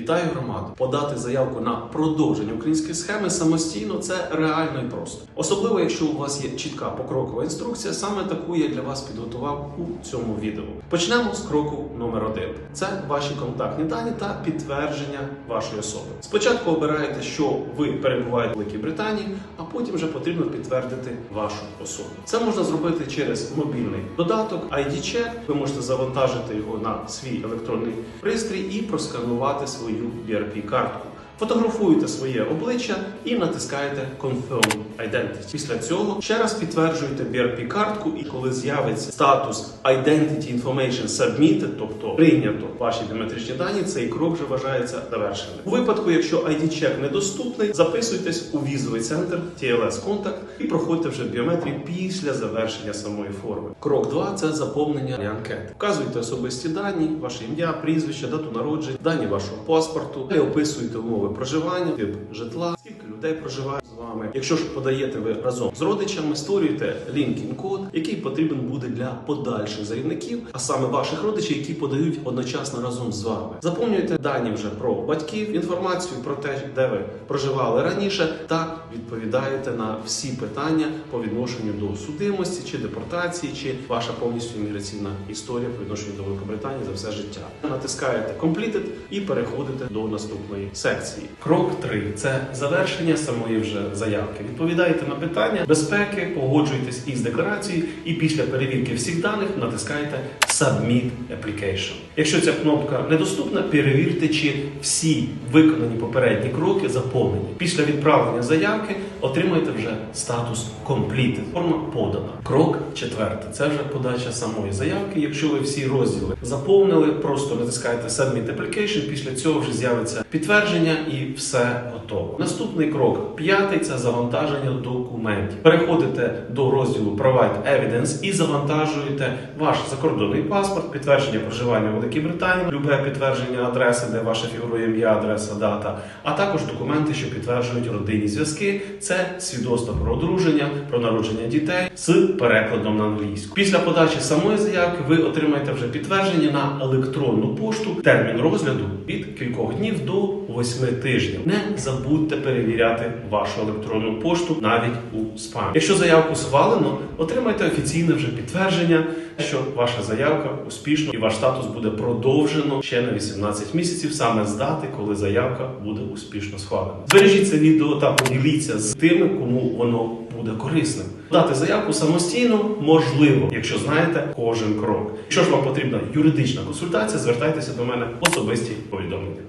Вітаю громаду! Подати заявку на продовження української схеми самостійно це реально і просто. Особливо, якщо у вас є чітка покрокова інструкція, саме таку я для вас підготував у цьому відео. Почнемо з кроку номер один: це ваші контактні дані та підтвердження вашої особи. Спочатку обираєте, що ви перебуваєте в Великій Британії, а потім вже потрібно підтвердити вашу особу. Це можна зробити через мобільний додаток ID-Check. Ви можете завантажити його на свій електронний пристрій і просканувати свою BRP-картку. Фотографуєте своє обличчя і натискаєте Confirm Identity. Після цього ще раз підтверджуєте BRP-картку, і коли з'явиться статус Identity Information Submitted, тобто прийнято ваші біометричні дані, цей крок вже вважається завершеним. У випадку, якщо ID-чек недоступний, записуйтесь у візовий центр TLS Contact і проходьте вже біометрію після завершення самої форми. Крок 2 – це заповнення анкети. Вказуйте особисті дані, ваше ім'я, прізвище, дату народження, дані вашого паспорту, і описуєте умови проживання, тип житла, людей проживає з вами. Якщо ж подаєте ви разом з родичами, створюєте лінкін код, який потрібен буде для подальших заявників, а саме ваших родичів, які подають одночасно разом з вами. Заповнюєте дані вже про батьків, інформацію про те, де ви проживали раніше, та відповідаєте на всі питання по відношенню до судимості чи депортації, чи ваша повністю імміграційна історія по відношенню до Великобританії за все життя. Натискаєте Completed і переходите до наступної секції. Крок 3 – це завершення самої вже заявки. Відповідаєте на питання безпеки, погоджуєтесь із декларацією, і після перевірки всіх даних натискаєте Submit Application. Якщо ця кнопка недоступна, перевірте, чи всі виконані попередні кроки заповнені. Після відправлення заявки отримаєте вже статус Completed. Форма подана. Крок четвертий. Це вже подача самої заявки. Якщо ви всі розділи заповнили, просто натискаєте Submit Application, після цього вже з'явиться підтвердження і все готово. Наступний крок п'ятий це завантаження документів. Переходите до розділу Provide Evidence і завантажуєте ваш закордонний паспорт, підтвердження проживання у Великій Британії, любе підтвердження адреси, де ваше фігурує ім'я, адреса, дата, а також документи, що підтверджують родинні зв'язки. Це свідоцтво про одруження, про народження дітей з перекладом на англійську. Після подачі самої заявки ви отримаєте вже підтвердження на електронну пошту. Термін розгляду від кількох днів до 8 тижнів. Не забудьте перевіряти вашу електронну пошту навіть у спам. Якщо заявку схвалено, отримайте офіційне вже підтвердження, що ваша заявка успішно і ваш статус буде продовжено ще на 18 місяців, саме з дати, коли заявка буде успішно схвалена. Збережіть це відео та поділіться з тими, кому воно буде корисним. Дати заявку самостійно можливо, якщо знаєте кожен крок. Якщо ж вам потрібна юридична консультація, звертайтеся до мене особисті повідомлення.